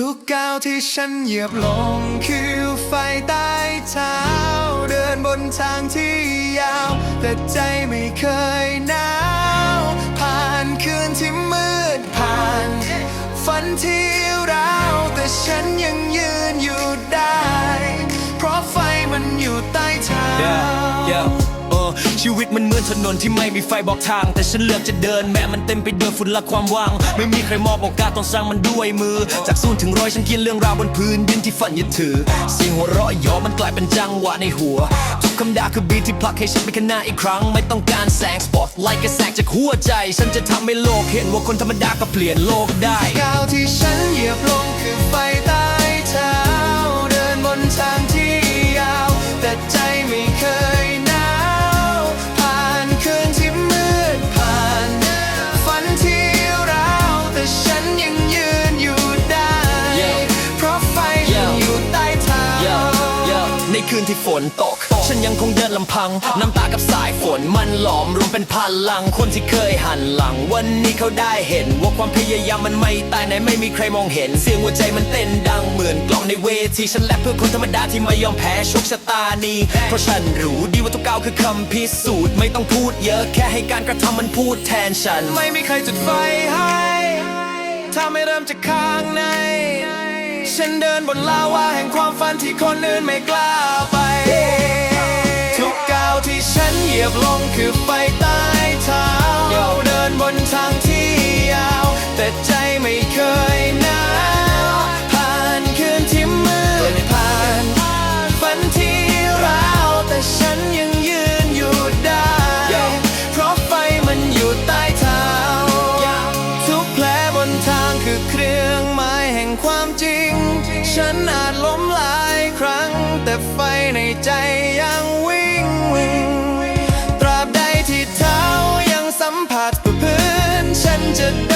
ทุกก้าวที่ฉันเหยียบลงคือไฟใต้เท้า เดินบนทางที่ยาว แต่ใจไม่เคยหนาวผ่านคืนที่มืดผ่าน ฝันที่ร้าว แต่ฉันยังยืนอยู่ได้ เพราะไฟมันอยู่ใต้เท้า ชีวิตมันเหมือนถนนที่ไม่มีไฟบอกทาง แต่ฉันเลือกจะเดินแม้มันเต็มไปด้วยฝุ่นและความว่าง ไม่มีใครมอบโอกาสต้องสร้างมันด้วยมือ จากศูนย์ถึงร้อยฉันเขียนเรื่องราวบนพื้นดินที่ฝันยึดถือ เสียงหัวเราะย่อมันกลายเป็นจังหวะในหัว ทุกคำด่าคือบีที่ผลักให้ฉันไปข้างหน้าอีกครั้ง ไม่ต้องการแสงสปอตไลท์ก็แสงจากหัวใจ ฉันจะทำให้โลกเห็นว่าคนธรรมดาก็เปลี่ยนโลกได้ก้าวที่ฉัน ในคืนที่ฝนตก ฉันยังคงเดินลำพัง น้ำตากับสายฝนมันหลอมรวมเป็นพลัง คนที่เคยหันหลัง วันนี้เขาได้เห็น ว่าความพยายามมันไม่ตายไหนไม่มีใครมองเห็น เสียงหัวใจมันเต้นดังเหมือนกลองในเวทีฉันแลบเพื่อคนธรรมดาที่ไม่ยอมแพ้โชคชะตานี้เพราะฉันรู้ดีว่าทุกก้าวคือคำพิสูจน์ไม่ต้องพูดเยอะแค่ให้การกระทำมันพูดแทนฉัน ไม่มีใครจุดไฟให้ถ้าไม่เริ่มจากข้างใน ฉันเดินบนลาวาแห่งความฝันที่คนอื่นไม่กล้าไป ทุกก้าวที่ฉันเหยียบลงคือไฟใต้เท้าเดินบนทางที่ยาว แต่ใจไม่เคยหนาวผ่านคืนที่มืดผ่านฝันที่ร้าวแต่ฉันยังยืนอยู่ได้ เพราะไฟมันอยู่ใต้เท้าทุกแผลบนทางคือเครื่องหมายแห่งความจริง ฉันอาจล้มหลายครั้ง แต่ไฟในใจยังวิ่งวิ่งตราบใดที่เท้ายังสัมผัสพื้น ฉันจะ